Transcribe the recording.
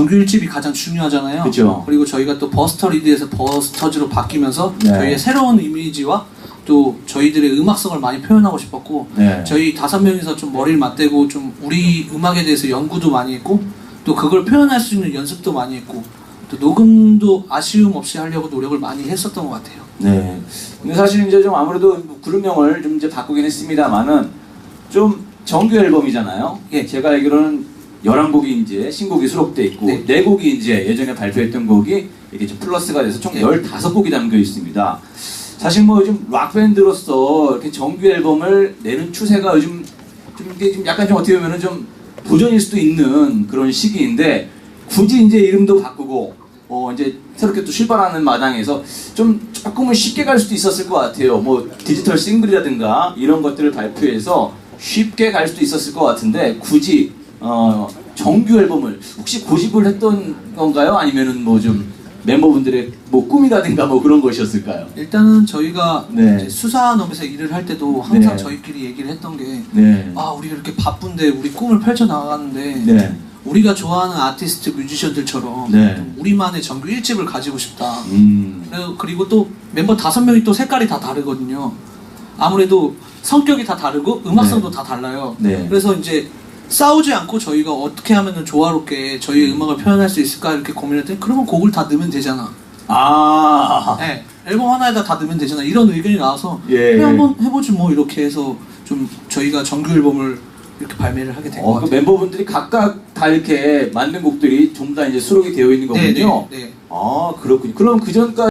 정규 일집이 가장 중요하잖아요. 그쵸. 리고 저희가 또 버스터 리드에서 버스터즈로 바뀌면서 네. 저희의 새로운 이미지와 또 저희들의 음악성을 많이 표현하고 싶었고 네. 저희 다섯 명이서 좀 머리를 맞대고 좀 우리 음악에 대해서 연구도 많이 했고 또 그걸 표현할 수 있는 연습도 많이 했고 또 녹음도 아쉬움 없이 하려고 노력을 많이 했었던 것 같아요. 네. 근데 사실 이제 좀 아무래도 그룹명을 좀 이제 바꾸긴 했습니다만은 좀 정규 앨범이잖아요. 예. 제가 알기로는 11곡이 이제 신곡이 수록돼 있고 네. 네. 곡이 이제 예전에 발표했던 곡이 이게 좀 플러스가 돼서 총 네. 15곡이 담겨 있습니다. 사실 뭐 요즘 락 밴드로서 이렇게 정규 앨범을 내는 추세가 요즘 좀 이게 좀 약간 좀 어떻게 보면은 좀 도전일 수도 있는 그런 시기인데 굳이 이제 이름도 바꾸고 어 이제 새롭게 또 출발하는 마당에서 좀 조금은 쉽게 갈 수도 있었을 것 같아요. 뭐 디지털 싱글이라든가 이런 것들을 발표해서 쉽게 갈 수도 있었을 것 같은데 굳이 어 정규 앨범을 혹시 고집을 했던 건가요? 아니면은 뭐 좀 멤버분들의 뭐 꿈이라든가 뭐 그런 것이었을까요? 일단은 저희가 네. 이제 수사넘에서 일을 할 때도 항상 네. 저희끼리 얘기를 했던 게 네. 아, 우리가 이렇게 바쁜데 우리 꿈을 펼쳐 나가는데 네. 우리가 좋아하는 아티스트 뮤지션들처럼 네. 좀 우리만의 정규 1집을 가지고 싶다. 음. 그리고- 또 멤버 다섯 명이 또 색깔이 다 다르거든요. 아무래도 성격이 다 다르고 음악성도 다 달라요. 네. 그래서 이제 싸우지 않고 저희가 어떻게 하면 조화롭게 저희의 음악을 표현할 수 있을까 이렇게 고민했더니 그러면 곡을 다 넣으면 되잖아. 아. 네, 앨범 하나에다 다 넣으면 되잖아. 이런 의견이 나와서 예. 그래 한번 해보지 뭐 이렇게 해서 좀 저희가 정규 앨범을 이렇게 발매를 하게 된것 어, 그 같아요. 멤버분들이 각각 다 이렇게 만든 곡들이 전부 다 이제 수록이 되어 있는 네, 거군요. 네, 네. 아, 그렇군요. 그럼 그 전까지